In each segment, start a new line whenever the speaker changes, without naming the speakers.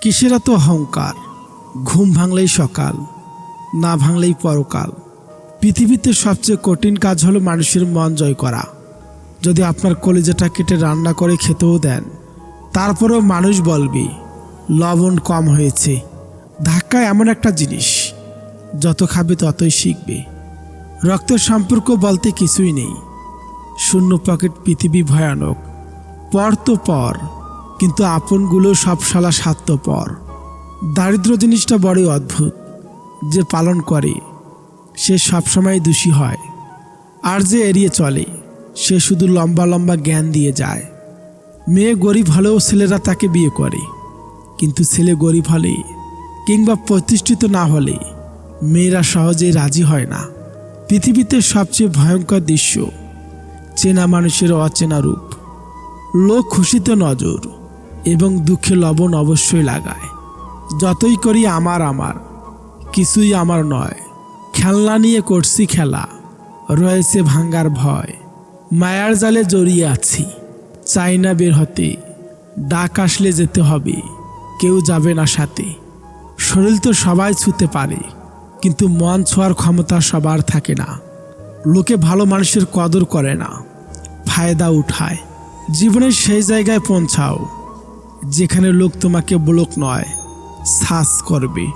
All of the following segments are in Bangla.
কিসের এত অহংকার? ঘুম ভাঙলেই সকাল, না ভাঙলেই পরকাল। পৃথিবীতে সবচেয়ে কঠিন কাজ হলো মানুষের মন জয় করা। যদি আপনার কলিজাটা কেটে রান্না করে খেতেও দেন, তারপরেও মানুষ বলবে, লবণ কম হয়েছে। ধাক্কা এমন একটা জিনিস, যত খাবে ততই শিখবে। রক্তের সম্পর্ক বলতে কিছুই নেই। শূন্য পকেট পৃথিবী ভয়ানক। পর তো পর কিন্তু আপনগুলো সব শালা স্বার্থপর। দারিদ্র জিনিসটা বড়ই অদ্ভুত যে পালন করে, সে সবসময় দোষী হয়। আর যে এড়িয়ে চলে, সে শুধু লম্বা লম্বা জ্ঞান দিয়ে যায়। মেয়ে গরিব হলেও ছেলেরা তাকে বিয়ে করে, কিন্তু ছেলে গরিব হলে কিংবা প্রতিষ্ঠিত না হলে মেয়েরা সহজেই রাজি হয় না। পৃথিবীতে সবচেয়ে ভয়ঙ্কর দৃশ্য চেনা মানুষের অচেনা রূপ। লোক খুশিতে নজর। এবং দুঃখে লবণ অবশ্যই লাগায়। যতই করি আমার আমার, কিছুই আমার নয়। খেলনা নিয়ে করছি খেলা, রয়েছে ভাঙ্গার ভয়। মায়ার জালে জড়িয়ে আছি, চাই না বের হতে। ডাক আসলে যেতে হবে, কেউ যাবে না সাথে। শরীর তো সবাই ছুতে পারে, কিন্তু মন ছোঁয়ার ক্ষমতা সবার থাকে না। লোকে ভালো মানুষের কদর করে না, ফায়দা উঠায়। জীবনের সেই জায়গায় পৌঁছাও। যেখানে লোক তোমাকে ব্লক নয় শ্বাস করবে।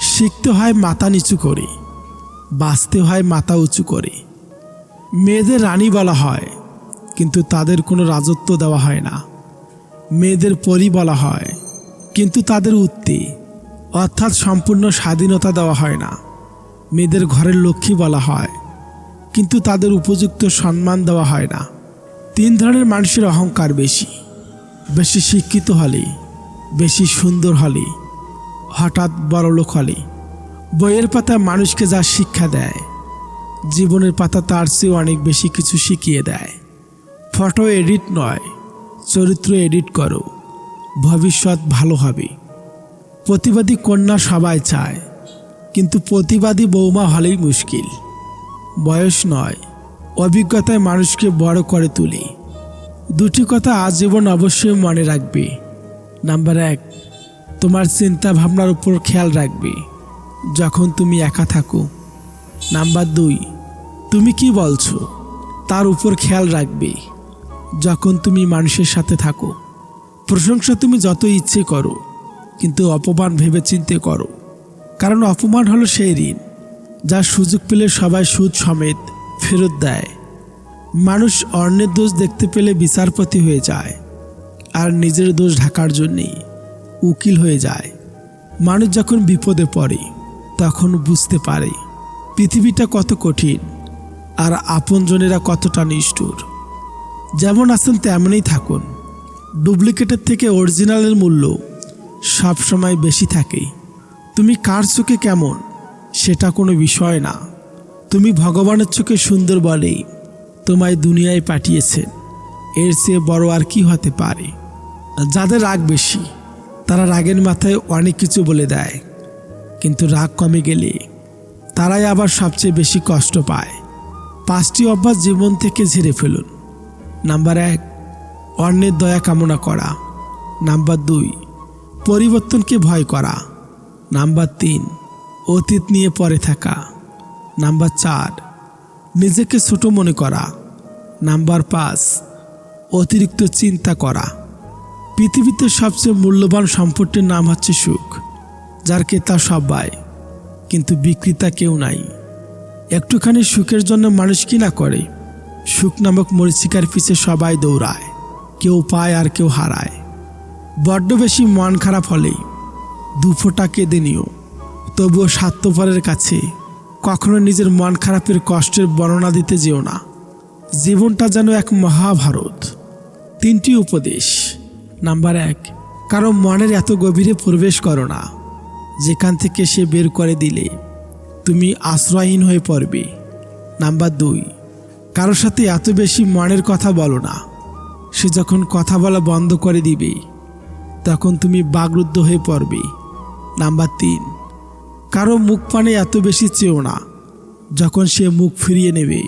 শিখতে হয় মাথা নিচু করে, বাঁচতে হয় মাথা উঁচু করে। মেয়েদের রানী বলা হয়, কিন্তু তাদের কোনো রাজত্ব দেওয়া হয় না। মেয়েদের পরি বলা হয়, কিন্তু তাদের উত্তি, অর্থাৎ সম্পূর্ণ স্বাধীনতা দেওয়া হয় না। মেয়েদের ঘরের লক্ষ্মী বলা হয়, কিন্তু তাদের উপযুক্ত সম্মান দেওয়া হয় না। তিন ধরনের মানুষের অহংকার বেশি। বেশি শিক্ষিত হলে, বেশি সুন্দর হলে, হঠাৎ বড়লোক হলে। বইয়ের পাতা মানুষকে যা শিক্ষা দেয়, জীবনের পাতা তার চেয়ে অনেক বেশি কিছু শিখিয়ে দেয়। ফটো এডিট নয়, চরিত্র এডিট করো, ভবিষ্যৎ ভালো হবে। প্রতিবাদী কন্যা সবাই চায়, কিন্তু প্রতিবাদী বৌমা হলেই মুশকিল। বয়স নয়, অভিজ্ঞতায় মানুষকে বড় করে তুলে। দুটি কথা আজীবন অবশ্যই মনে রাখবে। নাম্বার এক, তোমার চিন্তা ভাবনার উপর খেয়াল রাখবে, যখন তুমি একা থাকো। নাম্বার দুই, তুমি কি বলছো, তার উপর খেয়াল রাখবে, যখন তুমি মানুষের সাথে থাকো। প্রশংসা তুমি যত ইচ্ছে করো, কিন্তু অপমান ভেবে চিনতে করো। কারণ অপমান হলো সেই ঋণ, যা সুযোগ পেলে সবাই সুদ সমেত ফেরত দেয়। মানুষ অন্যের দোষ দেখতে পেলে বিচারপতি হয়ে যায়। আর নিজের দোষ ঢাকার জন্যেই উকিল হয়ে যায়। মানুষ যখন বিপদে পড়ে, তখন বুঝতে পারে পৃথিবীটা কত কঠিন আর আপনজনেরা কতটা নিষ্ঠুর। যেমন আছেন তেমনই থাকুন। ডুপ্লিকেটের থেকে অরিজিনালের মূল্য সব সময় বেশি থাকে। তুমি কার চোখে কেমন, সেটা কোনো বিষয় না। তুমি ভগবানের চোখে সুন্দর বলেই তোমায় দুনিয়ায় পাঠিয়েছেন এর চেয়ে বড় আর কি হতে পারে? যাদের রাগ বেশি, তারা রাগের মাথায় অনেক কিছু বলে দেয়। কিন্তু রাগ কমে গেলে তারাই আবার সবচেয়ে বেশি কষ্ট পায়। পাঁচটি অভ্যাস জীবন থেকে ঝেড়ে ফেলুন। নাম্বার এক, অন্যের দয়া কামনা করা। নাম্বার দুই, পরিবর্তনকে ভয় করা। নাম্বার তিন, অতীত নিয়ে পরে থাকা। নাম্বার চার নিজেকে ছোট মনে করা। নাম্বার পাঁচ, অতিরিক্ত চিন্তা করা। পৃথিবীতে সবচেয়ে মূল্যবান সম্পত্তির নাম হচ্ছে সুখ, যার ক্রেতা সবাই, কিন্তু বিক্রেতা কেউ নাই। একটুখানি সুখের জন্য মানুষ কি না করে? সুখ নামক মরিচিকার পিছে সবাই দৌড়ায়, কেউ পায় আর কেউ হারায়। বড্ড বেশি মন খারাপ হলে দুফোটা কেঁদে নিও, তবুও স্বার্থপরের কাছে কখনো নিজের মন খারাপের কষ্টের বর্ণনা দিতে যেও না। জীবনটা যেন এক মহাভারত। তিনটি উপদেশ। নাম্বার এক, কারও মনের এত গভীরে প্রবেশ করো না। যেখান থেকে সে বের করে দিলে তুমি আশ্রয়হীন হয়ে পড়বে। নাম্বার দুই কারোর সাথে এত বেশি মনের কথা বলো না। সে যখন কথা বলা বন্ধ করে দিবে, তখন তুমি বাগরুদ্ধ হয়ে পড়বে। নাম্বার তিন কারও মুখ পানে এত বেশি চেও না। যখন সে মুখ ফিরিয়ে নেবে,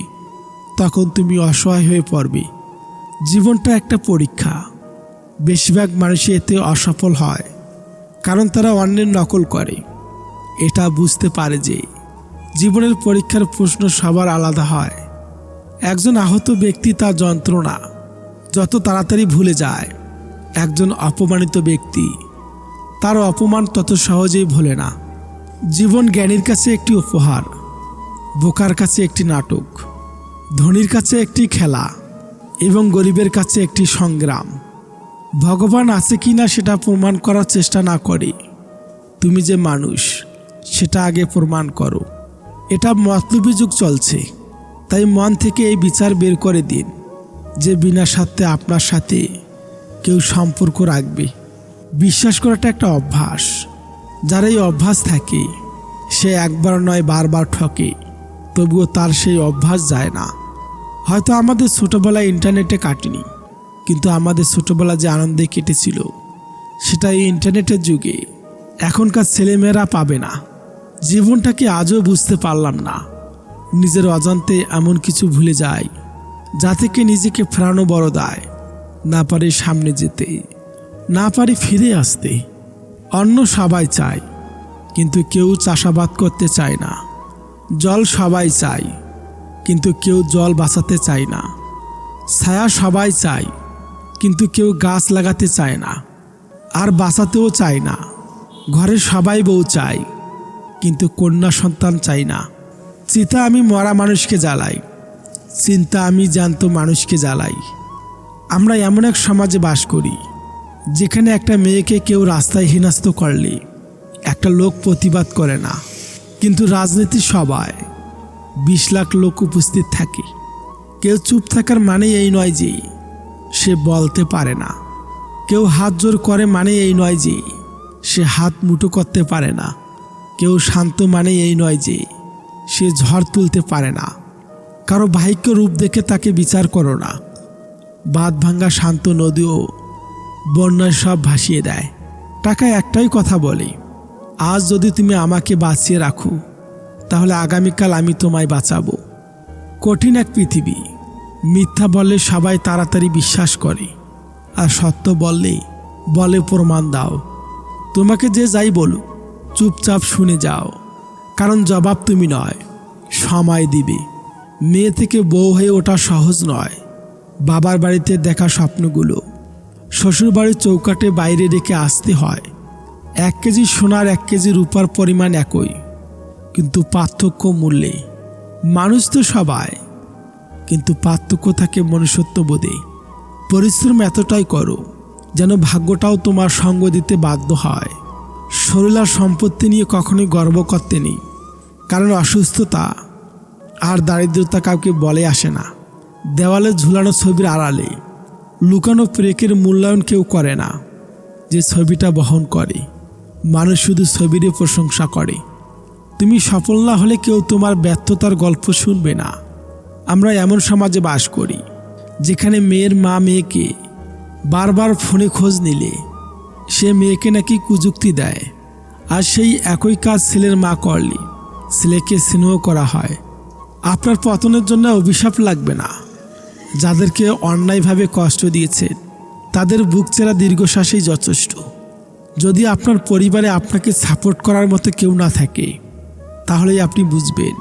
তখন তুমি অসহায় হয়ে পড়বে। জীবনটা একটা পরীক্ষা। বেশিরভাগ মানুষই এতে অসফল হয়, কারণ তারা অন্যের নকল করে। এটা বুঝতে পারে যে, জীবনের পরীক্ষার প্রশ্ন সবার আলাদা হয়। একজন আহত ব্যক্তি তার যন্ত্রণা। যত তাড়াতাড়ি ভুলে যায়, একজন অপমানিত ব্যক্তি, তার অপমান তত সহজেই ভোলে না। জীবন জ্ঞানীর কাছে একটি উপহার, বোকার কাছে একটি নাটক, ধনীর কাছে একটি খেলা এবং গরিবের কাছে একটি সংগ্রাম। ভগবান আছে কি না সেটা প্রমাণ করার চেষ্টা না করে। তুমি যে মানুষ, সেটা আগে প্রমাণ করো। এটা মতলবী যুগ চলছে, তাই মন থেকে এই বিচার বের করে দিন যে বিনা স্বার্থে আপনার সাথে কেউ সম্পর্ক রাখবে। বিশ্বাস করাটা একটা অভ্যাস। যার এই অভ্যাস থাকে, সে একবার নয় বারবার ঠকে, তবুও তার সেই অভ্যাস যায় না। হয়তো আমাদের ছোটোবেলায় ইন্টারনেটে কাটেনি, কিন্তু আমাদের ছোটোবেলা যে আনন্দে কেটেছিল সেটা এই ইন্টারনেটের যুগে। এখনকার ছেলেমেয়েরা পাবে না। জীবনটাকে আজও বুঝতে পারলাম না। নিজের অজান্তে এমন কিছু ভুলে যায় যা থেকে নিজেকে ফেরানো বড় দায়, না পারি সামনে যেতে, না পারি ফিরে আসতে। অন্য সবাই চায়, কিন্তু কেউ চাষাবাদ করতে চায় না। জল সবাই চায়, কিন্তু কেউ জল বাঁচাতে চায় না। ছায়া সবাই চায়, কিন্তু কেউ গাছ লাগাতে চায় না। আর বাঁচাতেও চায় না। ঘরে সবাই বউ চায়, কিন্তু কন্যা সন্তান চাই না। চিতা আমি মরা মানুষকে জ্বালাই, চিন্তা আমি জ্যান্ত মানুষকে জ্বালাই। আমরা এমন এক সমাজে বাস করি। যেখানে একটা মেয়েকে কেউ রাস্তায় হেনাস্ত করলে, একটা লোক প্রতিবাদ করে না। কিন্তু রাজনীতি সবাই বিশ লাখ লোক উপস্থিত থাকে। কেউ চুপ থাকার মানে এই নয় যে সে বলতে পারে না। কেউ হাত জোর করে মানে এই নয় যে সে হাত মুঠো করতে পারে না। কেউ শান্ত মানে এই নয় যে সে ঝড় তুলতে পারে না। কারও বাহিক্য রূপ দেখে তাকে বিচার করো না। বাঁধ ভাঙ্গা শান্ত নদীও বন্যায় সব ভাসিয়ে দেয়। টাকা একটাই কথা বলে, আজ যদি তুমি আমাকে বাঁচিয়ে রাখো, তাহলে আগামীকাল আমি তোমায় বাঁচাবো। কঠিন এক পৃথিবী, মিথ্যা বললে সবাই তাড়াতাড়ি বিশ্বাস করে, আর সত্য বললে, বলে প্রমাণ দাও। তোমাকে যে যাই বলুক, চুপচাপ শুনে যাও, কারণ জবাব তুমি নয়, সময় দিবে। মেয়ে থেকে বউ হয়ে ওঠা সহজ নয়, বাবার বাড়িতে দেখা স্বপ্নগুলো। শ্বশুরবাড়ির চৌকাটে বাইরে রেখে আসতে হয়। এক কেজি সোনার এক কেজি রূপার পরিমাণ একই, কিন্তু পার্থক্য মূল্যে। মানুষ তো সবাই, কিন্তু পার্থক্য থাকে মনুষ্যত্ব বোধে পরিশ্রম এতটাই করো, যেন ভাগ্যটাও তোমার সঙ্গ দিতে বাধ্য হয়। শরীর আর সম্পত্তি নিয়ে কখনোই গর্ব করতে নেই, কারণ অসুস্থতা আর দারিদ্রতা কাউকে বলে আসে না। দেওয়ালে ঝুলানো ছবির আড়ালে। লুকানো প্রেকের মূল্যায়ন কেউ করে না, যে ছবিটা বহন করে। মানুষ শুধু ছবিরই প্রশংসা করে। তুমি সফল না হলে কেউ তোমার ব্যর্থতার গল্প শুনবে না। আমরা এমন সমাজে বাস করি, যেখানে মেয়ের মা মেয়েকে বারবার ফোনে খোঁজ নিলে সে মেয়েকে নাকি কুযুক্তি দেয়। আর সেই একই কাজ ছেলের মা করলে, ছেলেকে স্নেহ করা হয়। আপনার পতনের জন্য অভিশাপ লাগবে না। যাদেরকে অন্যায়ভাবে কষ্ট দিয়েছেন তাদের বুক চেরা দীর্ঘশ্বাসেই যথেষ্ট। যদি আপনার পরিবারে আপনাকে সাপোর্ট করার মতো কেউ না থাকে, তাহলেই আপনি বুঝবেন,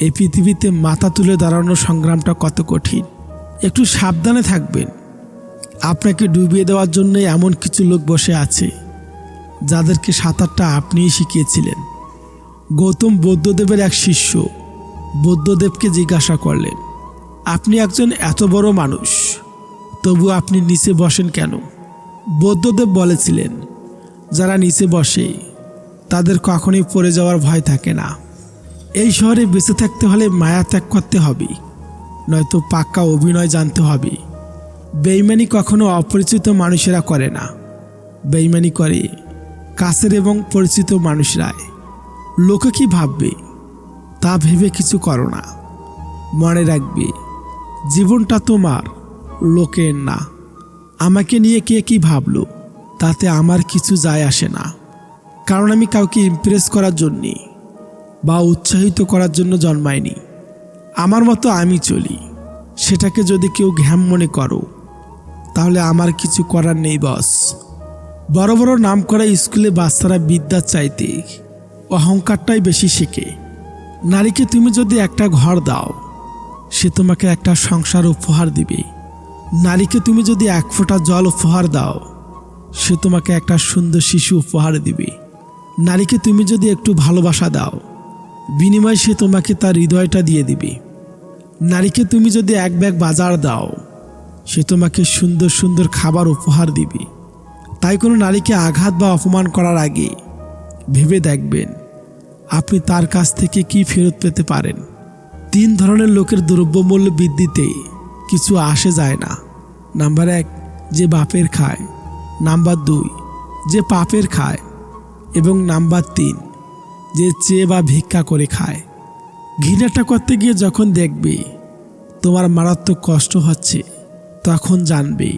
এই পৃথিবীতে মাথা তুলে দাঁড়ানোর সংগ্রামটা কত কঠিন। একটু সাবধানে থাকবেন। আপনাকে ডুবিয়ে দেওয়ার জন্য এমন কিছু লোক বসে আছে, যাদেরকে সাঁতারটা আপনিই শিখিয়েছিলেন। গৌতম বৌদ্ধদেবের এক শিষ্য বৌদ্ধদেবকে জিজ্ঞাসা করলেন আপনি একজন এত বড় মানুষ, তবু আপনি নিচে বসেন কেন? বৌদ্ধদেব বলেছিলেন, যারা নিচে বসে, তাদের কখনোই পড়ে যাওয়ার ভয় থাকে না। এই শহরে বেঁচে থাকতে হলে মায়া ত্যাগ করতে হবে, নয়তো পাক্কা অভিনয় জানতে হবে। বেইমানি কখনো অপরিচিত মানুষেরা করে না। বেইমানি করে কাছের এবং পরিচিত মানুষরাই। লোকে কি ভাববে? তা ভেবে কিছু করো না। মনে রাখবে জীবনটা তোমার, লোকের না। আমাকে নিয়ে কে কি ভাবলো, তাতে আমার কিছু যায় আসে না। কারণ আমি কাউকে ইমপ্রেস করার জন্যে বা উৎসাহিত করার জন্য জন্মায়নি আমার মতো আমি চলি। সেটাকে যদি কেউ ঘ্যাম মনে করো, তাহলে আমার কিছু করার নেই বস বড় বড় নাম করা স্কুলে বাচ্চারা বিদ্যা চাইতে, অহংকারটাই বেশি শেখে। নারীকে তুমি যদি একটা ঘর দাও সে তোমাকে একটা সংসার উপহার দিবে। নারীকে তুমি যদি এক ফোঁটা জল উপহার দাও, সে তোমাকে একটা সুন্দর শিশু উপহার দিবে। নারীকে তুমি যদি একটু ভালোবাসা দাও, বিনিময়ে সে তোমাকে তার হৃদয়টা দিয়ে দিবে। নারীকে তুমি যদি এক ব্যাগ বাজার দাও, সে তোমাকে সুন্দর সুন্দর খাবার উপহার দিবে। তাই কোনো নারীকে আঘাত বা অপমান করার আগে ভেবে দেখবেন, আপনি তার কাছ থেকে কি ফেরত পেতে পারেন। তিন ধরনের লোকের দ্রব্যমূল্য বৃদ্ধিতে কিছু আসে যায় না। নাম্বার এক, যে বাপের খায়। নাম্বার দুই, যে পাপের খায়। এবং নাম্বার তিন, যে চেয়ে বা ভিক্ষা করে খায়। ঘৃণাটা করতে গিয়ে যখন দেখবে তোমার মারাত্মক কষ্ট হচ্ছে, তখন জানবে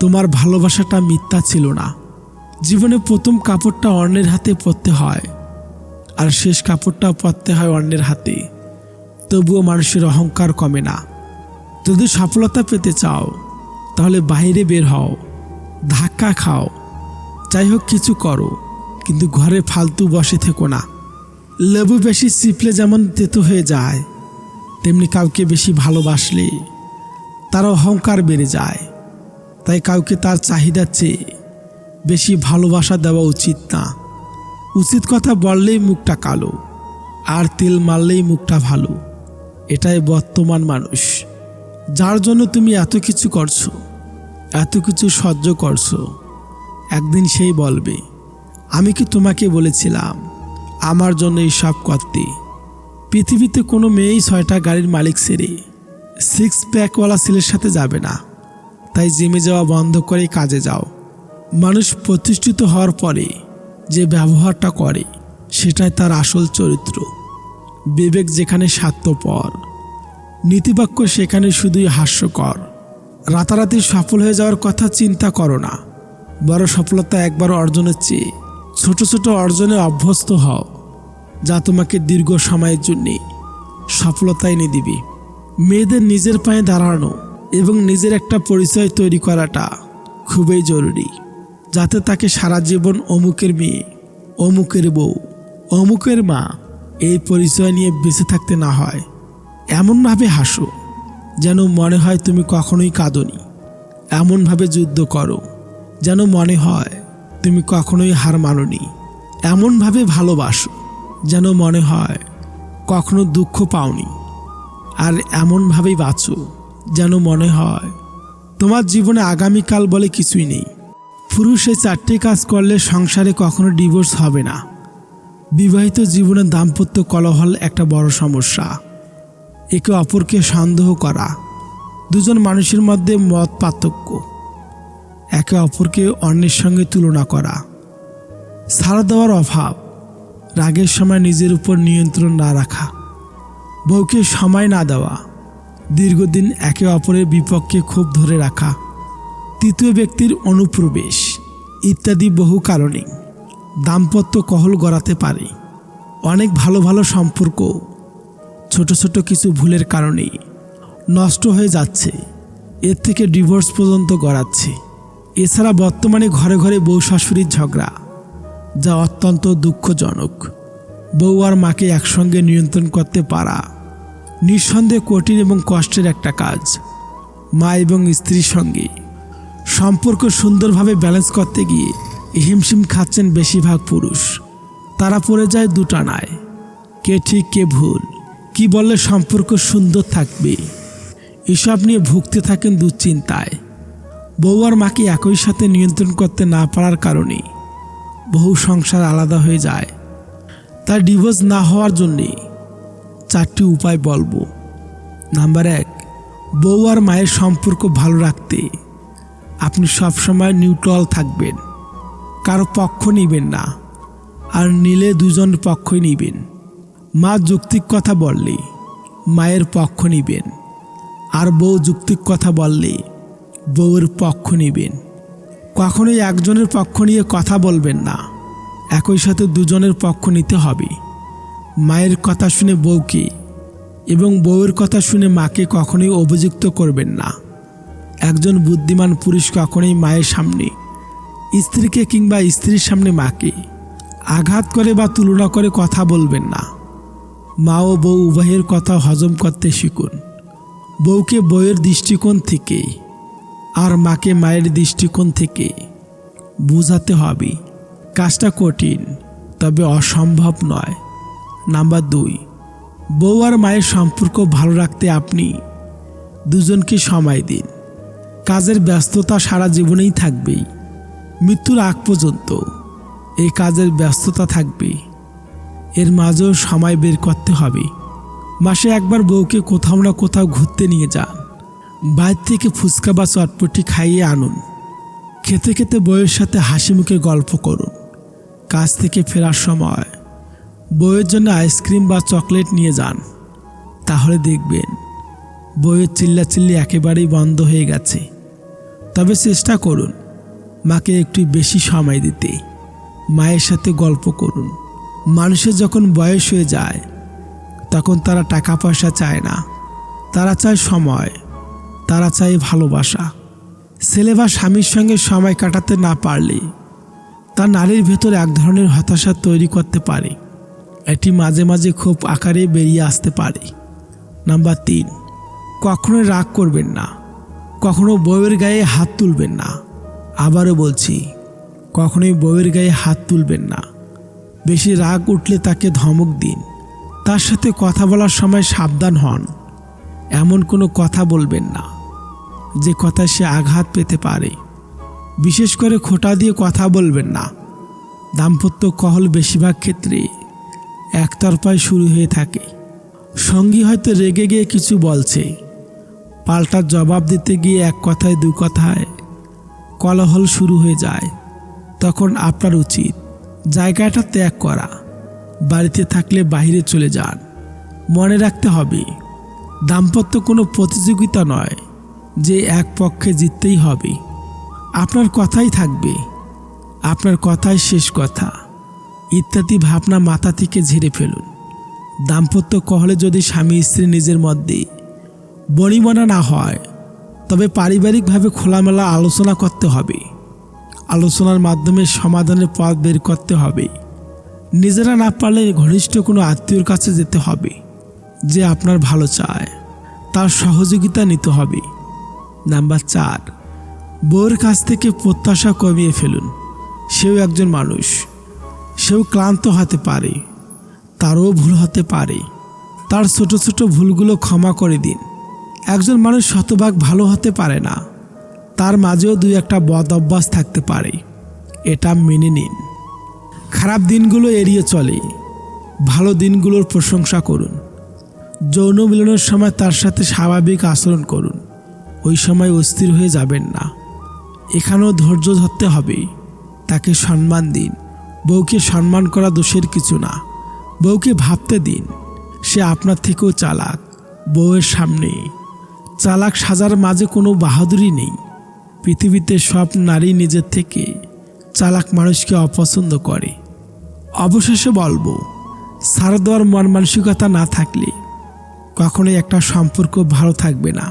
তোমার ভালোবাসাটা মিথ্যা ছিল না। জীবনে প্রথম কাপড়টা অন্যের হাতে পরতে হয় আর শেষ কাপড়টাও পরতে হয় অন্যের হাতে। তবুও মানুষের অহংকার কমে না। যদি সফলতা পেতে চাও, তাহলে বাইরে বের হও, ধাক্কা খাও। যাই হোক, কিছু করো, কিন্তু ঘরে ফালতু বসে থেকো না। লেবু বেশি চিপলে যেমন তেতো হয়ে যায়, তেমনি কাউকে বেশি ভালোবাসলে তার অহংকার বেড়ে যায়। তাই কাউকে তার চাহিদার চেয়ে বেশি ভালোবাসা দেওয়া উচিত না। উচিত কথা বললেই মুখটা কালো, আর তেল মারলেই মুখটা ভালো। এটাই বর্তমান মানুষ। যার জন্য তুমি এত কিছু করছ, এত কিছু সহ্য করছ, একদিন সেই বলবে, আমি কি তোমাকে বলেছিলাম, আমার জন্য এই সব করতে? পৃথিবীতে কোনো মেয়েই ছয়টা গাড়ির মালিক সেরে সিক্স প্যাকওয়ালা ছেলের সাথে যাবে না। তাই জিমে যাওয়া বন্ধ করে কাজে যাও। মানুষ প্রতিষ্ঠিত হওয়ার পরে যে ব্যবহারটা করে, সেটাই তার আসল চরিত্র। বিবেক যেখানে স্বার্থপর, নীতিবাক্য সেখানে শুধুই হাস্যকর। রাতারাতি সফল হয়ে যাওয়ার কথা চিন্তা করো না। বড় সফলতা একবার অর্জনের চেয়ে ছোট ছোট অর্জনে অভ্যস্ত হও, যা তোমাকে দীর্ঘ সময়ের জন্যে সফলতা এনে দিবে। মেয়েদের নিজের পায়ে দাঁড়ানো এবং নিজের একটা পরিচয় তৈরি করাটা খুবই জরুরি, যাতে তাকে সারা জীবন অমুকের মেয়ে, অমুকের বউ, অমুকের মা এই পরিচয় নিয়ে বেঁচে থাকতে না হয়। এমনভাবে হাসো, যেন মনে হয় তুমি কখনোই কাঁদনি। এমনভাবে যুদ্ধ করো, যেন মনে হয় তুমি কখনোই হার মানোনি। এমনভাবে ভালোবাসো, যেন মনে হয় কখনো দুঃখ পাওনি। আর এমনভাবেই বাঁচো, যেন মনে হয় তোমার জীবনে আগামীকাল বলে কিছুই নেই। পুরুষ চারটি কাজ করলে সংসারে কখনো ডিভোর্স হবে না। বিবাহিত জীবনে দাম্পত্য কলহল একটা বড় সমস্যা। একে অপরকে সন্দেহ করা। দুজন মানুষের মধ্যে মত পার্থক্য। একে অপরকে অন্যের সঙ্গে তুলনা করা। ছাড় দেওয়ার অভাব। রাগের সময় নিজের উপর নিয়ন্ত্রণ না রাখা। বউকে সময় না দেওয়া। দীর্ঘদিন একে অপরের বিপক্ষে ক্ষোভ ধরে রাখা। তৃতীয় ব্যক্তির অনুপ্রবেশ। ইত্যাদি বহু কারণে। দাম্পত্য কহল গড়াতে পারে। অনেক ভালো ভালো সম্পর্ক, ছোট ছোট কিছু ভুলের কারণে নষ্ট হয়ে যাচ্ছে, এর থেকে ডিভোর্স পর্যন্ত গড়াচ্ছে। এছাড়া বর্তমানে ঘরে ঘরে বউ শাশুড়ির ঝগড়া, যা অত্যন্ত দুঃখজনক। বউ আর মাকে একসঙ্গে নিয়ন্ত্রণ করতে পারা নিঃসন্দেহে কঠিন এবং কষ্টের একটা কাজ। মা এবং স্ত্রীর সঙ্গে সম্পর্ক সুন্দরভাবে ব্যালেন্স করতে গিয়ে হিমশিম খাচ্ছেন বেশিরভাগ পুরুষ। তারা পড়ে যায় দুটানায়। কে ঠিক, কে ভুল, কি বললে সম্পর্ক সুন্দর থাকবে, এসব নিয়ে ভুগতে থাকেন দুশ্চিন্তায়। বউ আর মাকে একই সাথে নিয়ন্ত্রণ করতে না পারার কারণে বহু সংসার আলাদা হয়ে যায়। তার ডিভোর্স না হওয়ার জন্যে চারটি উপায় বলব। নাম্বার এক, বউ আর মায়ের সম্পর্ক ভালো রাখতে। আপনি সবসময় নিউট্রাল থাকবেন। কারও পক্ষ নিবেন না, আর নিলে দুজন পক্ষই নিবেন। মা যুক্তিক কথা বললে, মায়ের পক্ষ নিবেন। আর বউ যুক্তিক কথা বললে, বউয়ের পক্ষ নিবেন। কখনোই একজনের পক্ষ নিয়ে কথা বলবেন না, একই সাথে দুজনের পক্ষ নিতে হবে। মায়ের কথা শুনে বউকে এবং বউয়ের কথা শুনে মাকে কখনোই অভিযুক্ত করবেন না। একজন বুদ্ধিমান পুরুষ কখনোই মায়ের সামনে স্ত্রীকে কিংবা স্ত্রীর সামনে মাকে, আঘাত করে বা তুলনা করে কথা বলবেন না। মা ও বউ উভয়ের কথা হজম করতে শিখুন। বউকে বউয়ের দৃষ্টিকোণ থেকে আর মাকে মায়ের দৃষ্টিকোণ থেকে বোঝাতে হবে। কাজটা কঠিন, তবে অসম্ভব নয়। নাম্বার দুই, বউ আর মায়ের সম্পর্ক ভালো রাখতে আপনি দুজনকে সময় দিন। কাজের ব্যস্ততা সারা জীবনেই থাকবেই। মৃত্যুর আগ পর্যন্ত এই কাজের ব্যস্ততা থাকবে। এর মাঝেও সময় বের করতে হবে। মাসে একবার বউকে কোথাও না কোথাও ঘুরতে নিয়ে যান। বাইর থেকে ফুচকা বা চটপটি খাইয়ে আনুন। খেতে খেতে বউয়ের সাথে হাসি মুখে গল্প করুন। কাজ থেকে ফেরার সময় বউয়ের জন্য আইসক্রিম বা চকলেট নিয়ে যান। তাহলে দেখবেন বইয়ের চিল্লাচিল্লি একেবারেই বন্ধ হয়ে গেছে। তবে চেষ্টা করুন। মাকে একটু বেশি সময় দিতে। মায়ের সাথে গল্প করুন। মানুষের যখন বয়স হয়ে যায়, তখন তারা টাকা পয়সা চায় না। তারা চায় সময়। তারা চায় ভালোবাসা। ছেলে বা স্বামীর সঙ্গে সময় কাটাতে না পারলে, তা নারীর ভেতর এক ধরনের হতাশা তৈরি করতে পারে। এটি মাঝে মাঝে খুব আকারে বেরিয়ে আসতে পারে। নাম্বার তিন, কখনোই রাগ করবেন না। কখনো বউয়ের গায়ে হাত তুলবেন না। আবারও বলছি, কখনোই বউয়ের গায়ে হাত তুলবেন না। বেশি রাগ উঠলে তাকে ধমক দিন। তার সাথে কথা বলার সময় সাবধান হন। এমন কোনো কথা বলবেন না, যে কথায় সে আঘাত পেতে পারে। বিশেষ করে খোটা দিয়ে কথা বলবেন না। দাম্পত্য কহল বেশিরভাগ ক্ষেত্রে একতরফায় শুরু হয়ে থাকে। সঙ্গী হয়তো রেগে গিয়ে কিছু বলছে। পাল্টা জবাব দিতে গিয়ে এক কথায়, দু কথায় কলহল শুরু হয়ে যায়। তখন আপনার উচিত জায়গাটা ত্যাগ করা। বাড়িতে থাকলে বাইরে চলে যান। মনে রাখতে হবে, দাম্পত্য কোনো প্রতিযোগিতা নয় যে এক পক্ষে জিততেই হবে। আপনার কথাই থাকবে, আপনার কথাই শেষ কথা। ইত্যাদি ভাবনা মাথা থেকে ঝেড়ে ফেলুন। দাম্পত্য কহলে যদি স্বামী স্ত্রী নিজের মধ্যে বনিবনা না হয় তবে পারিবারিকভাবে খোলামেলা আলোচনা করতে হবে। আলোচনার মাধ্যমে সমাধানের পথ বের করতে হবে। নিজেরা না পারলে ঘনিষ্ঠ কোনো আত্মীয়র কাছে যেতে হবে, যে আপনার ভালো চায়। তার সহযোগিতা নিতে হবে। নাম্বার চার, বউয়ের কাছ থেকে প্রত্যাশা কমিয়ে ফেলুন। সেও একজন মানুষ। সেও ক্লান্ত হতে পারে। তারও ভুল হতে পারে। তার ছোট ছোট ভুলগুলো ক্ষমা করে দিন। একজন মানুষ শতভাগ ভালো হতে পারে না। তার মাঝেও দুই একটা বদ অভ্যাস থাকতে পারে। এটা মেনে নিন। খারাপ দিনগুলো এড়িয়ে চলে। ভালো দিনগুলোর প্রশংসা করুন। যৌন মিলনের সময় তার সাথে স্বাভাবিক আচরণ করুন। ওই সময় অস্থির হয়ে যাবেন না। এখানেও ধৈর্য ধরতে হবে। তাকে সম্মান দিন। বউকে সম্মান করা দোষের কিছু না। বউকে ভাবতে দিন। সে আপনার থেকেও চালাক। বউয়ের সামনে চালাক সাজার মাঝে কোনো বাহাদুরি নেই। পৃথিবীতে সব নারী নিজের থেকে চালাক মানুষকে অপছন্দ করে। অবশেষে বলব সারা দেওয়ার মন মানসিকতা না থাকলে কখনোই একটা সম্পর্ক ভালো থাকবে না।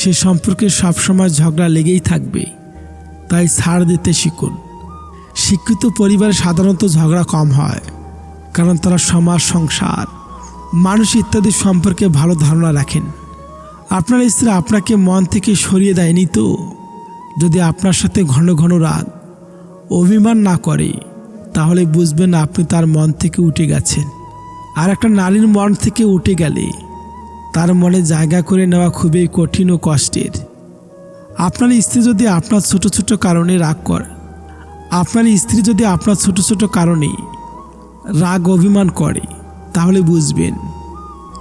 সে সম্পর্কে সবসময় ঝগড়া লেগেই থাকবে, তাই ছাড় দিতে শিখুন। শিক্ষিত পরিবারে সাধারণত ঝগড়া কম হয়, কারণ তারা সমাজ, সংসার, মানুষ ইত্যাদি সম্পর্কে ভালো ধারণা রাখেন। আপনার স্ত্রী আপনাকে মন থেকে সরিয়ে দেয়নি তো? যদি আপনার সাথে ঘন ঘন রাগ অভিমান না করে, তাহলে বুঝবেন আপনি তার মন থেকে উঠে গেছেন। আর একটা নারীর মন থেকে উঠে গেলে তার মনে জায়গা করে নেওয়া খুবই কঠিন ও কষ্টের। আপনার স্ত্রী যদি আপনার ছোট ছোট কারণে রাগ করে, আপনার স্ত্রী যদি আপনার ছোট ছোট কারণে রাগ অভিমান করে, তাহলে বুঝবেন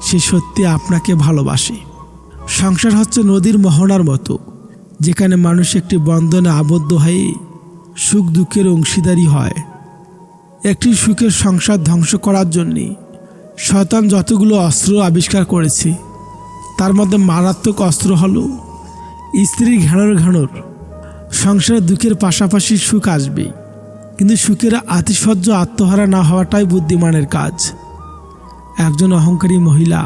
সে সত্যি আপনাকে ভালোবাসে। সংসার হচ্ছে নদীর মোহনার মতো, যেখানে মানুষ একটি বন্ধনে আবদ্ধ হয়ে সুখ দুঃখের অংশীদারি হয়। একটি সুখের সংসার ধ্বংস করার জন্যে শয়তান যতগুলো অস্ত্র আবিষ্কার করেছে, তার মধ্যে মারাত্মক অস্ত্র হলো স্ত্রী ঘাড়র ঘাড়র সংসারে দুঃখের পাশাপাশি সুখ আসবে, কিন্তু সুখের আতিশয্য আত্মহারা না হওয়াটাই বুদ্ধিমানের কাজ। একজন অহংকারী মহিলা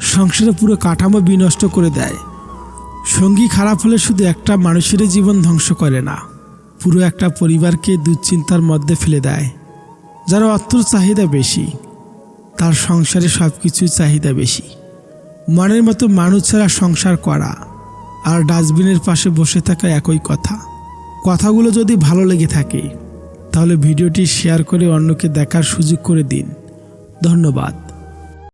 সংসারে পুরো কাঠামো বিনষ্ট করে দেয়। সঙ্গী খারাপ হলে শুধু একটা মানুষের জীবন ধ্বংস করে না, পুরো একটা পরিবারকে দুশ্চিন্তার মধ্যে ফেলে দেয়, যার অর্থর চাহিদা বেশি, তার সংসারে সব কিছুর চাহিদা বেশি। মনের মতো মানুষ ছাড়া সংসার করা আর ডাস্টবিনের পাশে বসে থাকা একই কথা। কথাগুলো যদি ভালো লেগে থাকে, তাহলে ভিডিওটি শেয়ার করে অন্যকে দেখার সুযোগ করে দিন। ধন্যবাদ।